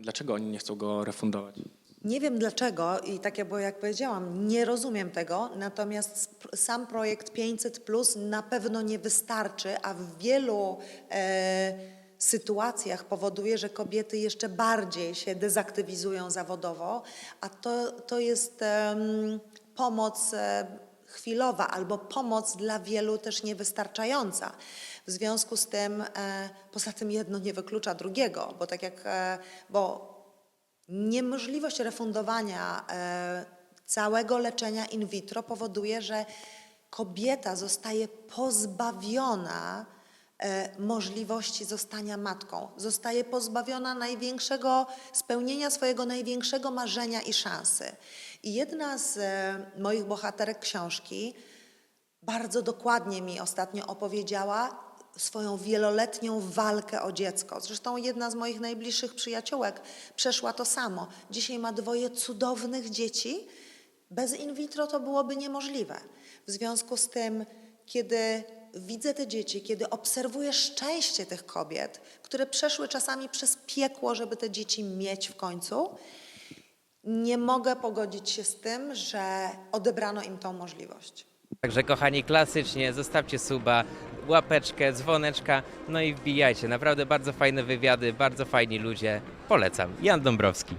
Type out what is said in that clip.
Dlaczego oni nie chcą go refundować? Nie wiem dlaczego i tak jak, jak powiedziałam, nie rozumiem tego, natomiast sam projekt 500 Plus na pewno nie wystarczy, a w wielu e, sytuacjach powoduje, że kobiety jeszcze bardziej się dezaktywizują zawodowo, a to, to jest em, pomoc e, chwilowa albo pomoc dla wielu też niewystarczająca. W związku z tym, e, poza tym jedno nie wyklucza drugiego, bo tak jak, e, bo Niemożliwość refundowania e, całego leczenia in vitro powoduje, że kobieta zostaje pozbawiona możliwości zostania matką. Zostaje pozbawiona największego, spełnienia swojego największego marzenia i szansy. I jedna z e, moich bohaterek książki bardzo dokładnie mi ostatnio opowiedziała swoją wieloletnią walkę o dziecko. Zresztą jedna z moich najbliższych przyjaciółek przeszła to samo. Dzisiaj ma dwoje cudownych dzieci. Bez in vitro to byłoby niemożliwe. W związku z tym, kiedy widzę te dzieci, kiedy obserwuję szczęście tych kobiet, które przeszły czasami przez piekło, żeby te dzieci mieć w końcu, nie mogę pogodzić się z tym, że odebrano im tą możliwość. Także kochani, klasycznie zostawcie suba, łapeczkę, dzwoneczka, no i wbijajcie. Naprawdę bardzo fajne wywiady, bardzo fajni ludzie. Polecam. Jan Dąbrowski.